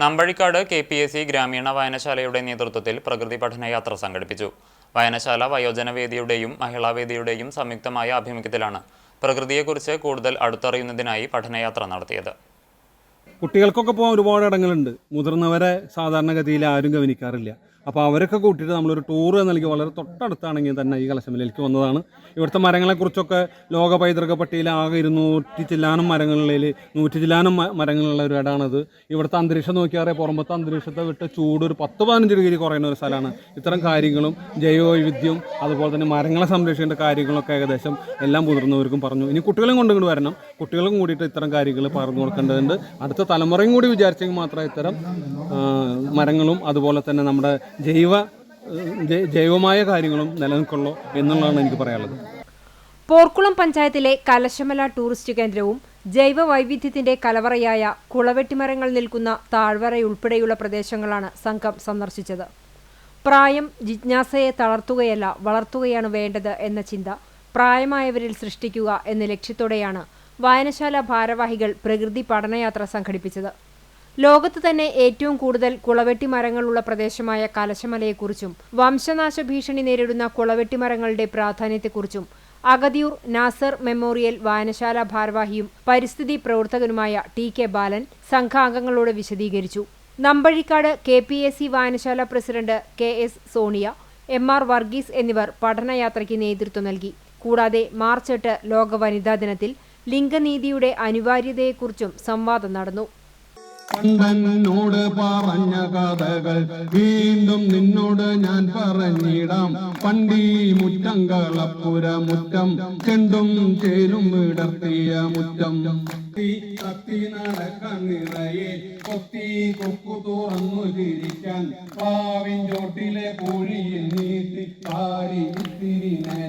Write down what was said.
Nambazhikkad K P S C ഗ്രാമീണ വായനശാലയുടെ നേതൃത്വത്തിൽ പ്രകൃതി പഠനയാത്ര സംഘടിപ്പിച്ചു. വായനശാല വയോജനവേദിയുടെയും മഹിളാവേദിയുടെയും സംയുക്തമായ ആഭിമുഖ്യത്തിലാണ് പ്രകൃതിയെക്കുറിച്ച് കൂടുതൽ അടുത്തറിയുന്നതിനായി പഠനയാത്ര നടത്തിയത്. കുട്ടികൾക്കൊക്കെ പോകാൻ ഒരുപാട് ഇടങ്ങളുണ്ട്. മുതിർന്നവരെ സാധാരണഗതിയിൽ ആരും ഗവനിക്കാറില്ല. അപ്പോൾ അവരൊക്കെ കൂട്ടിയിട്ട് നമ്മളൊരു ടൂർ നൽകി വളരെ തൊട്ടടുത്താണെങ്കിൽ തന്നെ ഈ കലശമലയിലേക്ക് വന്നതാണ്. ഇവിടുത്തെ മരങ്ങളെക്കുറിച്ചൊക്കെ ലോക പൈതൃക പട്ടികയിൽ ആകെ ഇരുന്നൂറ്റി ചില്ലാനും മരങ്ങളിൽ നൂറ്റി ചില്ലാനും മരങ്ങളുള്ള ഒരു ഇടമാണിത്. ഇവിടുത്തെ അന്തരീക്ഷം നോക്കിയാറേ പുറമ്പത്തെ അന്തരീക്ഷത്തെ വിട്ട് ചൂട് ഒരു പത്ത് പതിനഞ്ച് ഡിഗ്രി കുറയുന്ന ഒരു സ്ഥലമാണ്. ഇത്തരം കാര്യങ്ങളും ജൈവവൈവിധ്യം അതുപോലെ തന്നെ മരങ്ങളെ സംരക്ഷിക്കേണ്ട കാര്യങ്ങളൊക്കെ ഏകദേശം എല്ലാം മുതിർന്നവർക്കും പറഞ്ഞു. ഇനി കുട്ടികളും കൊണ്ടുകൊണ്ട് വരണം. കുട്ടികളും കൂടിയിട്ട് ഇത്തരം കാര്യങ്ങൾ പറഞ്ഞു കൊടുക്കേണ്ടതുണ്ട്. അടുത്ത തലമുറയും കൂടി വിചാരിച്ചെങ്കിൽ മാത്രമേ ഇത്തരം മരങ്ങളും അതുപോലെ തന്നെ നമ്മുടെ ജൈവ ജൈവമായ കാര്യങ്ങളും നിലനിൽക്കുള്ളൂ എന്നുള്ളതാണ് എനിക്ക് പറയാനുള്ളത്. പോർക്കുളം പഞ്ചായത്തിലെ കലശമല ടൂറിസ്റ്റ് കേന്ദ്രവും ജൈവ വൈവിധ്യത്തിന്റെ കലവറയായ കുളവെട്ടിമരങ്ങൾ നിൽക്കുന്ന താഴ്വരയുൾപ്പെടെയുള്ള പ്രദേശങ്ങളാണ് സംഘം സന്ദർശിച്ചത്. പ്രായം ജിജ്ഞാസയെ തളർത്തുകയല്ല വളർത്തുകയാണ് വേണ്ടത് എന്ന ചിന്ത പ്രായമായവരിൽ സൃഷ്ടിക്കുക എന്ന ലക്ഷ്യത്തോടെയാണ് വായനശാല ഭാരവാഹികൾ പ്രകൃതി പഠനയാത്ര സംഘടിപ്പിച്ചത്. ലോകത്ത് തന്നെ ഏറ്റവും കൂടുതൽ കുളവെട്ടി മരങ്ങളുള്ള പ്രദേശമായ കലശമലയെക്കുറിച്ചും വംശനാശ ഭീഷണി നേരിടുന്ന കുളവെട്ടി മരങ്ങളുടെ പ്രാധാന്യത്തെക്കുറിച്ചും അഗതിയൂർ നാസർ മെമ്മോറിയൽ വായനശാല ഭാരവാഹിയും പരിസ്ഥിതി പ്രവർത്തകനുമായ ടി കെ ബാലൻ സംഘാംഗങ്ങളോട് വിശദീകരിച്ചു. Nambazhikkad K P S C വായനശാല president K S Sonia M R Varghese എന്നിവർ പഠനയാത്രയ്ക്ക് നേതൃത്വം നൽകി. കൂടാതെ മാർച്ച് എട്ട് ലോക വനിതാ ദിനത്തിൽ ലിംഗനീതിയുടെ അനിവാര്യതയെക്കുറിച്ചും സംവാദം നടന്നു. പണ്ടനോട് പറഞ്ഞ കഥകൾ വീണ്ടും നിന്നോട് ഞാൻ പറഞ്ഞിടാം. പണ്ടി മുറ്റങ്കളപ്പുര മുറ്റം ചെണ്ടും ചേലും വിടർത്തിയ മുറ്റം. കത്തി നടക്കാൻ നിറയെ കൊത്തി കൊക്കു തുറന്നു ചിരിക്കാൻ പാവിൻ ചോട്ടിലെ കോഴിയിൽ നീട്ടി പാരി മയങ്ങാൻ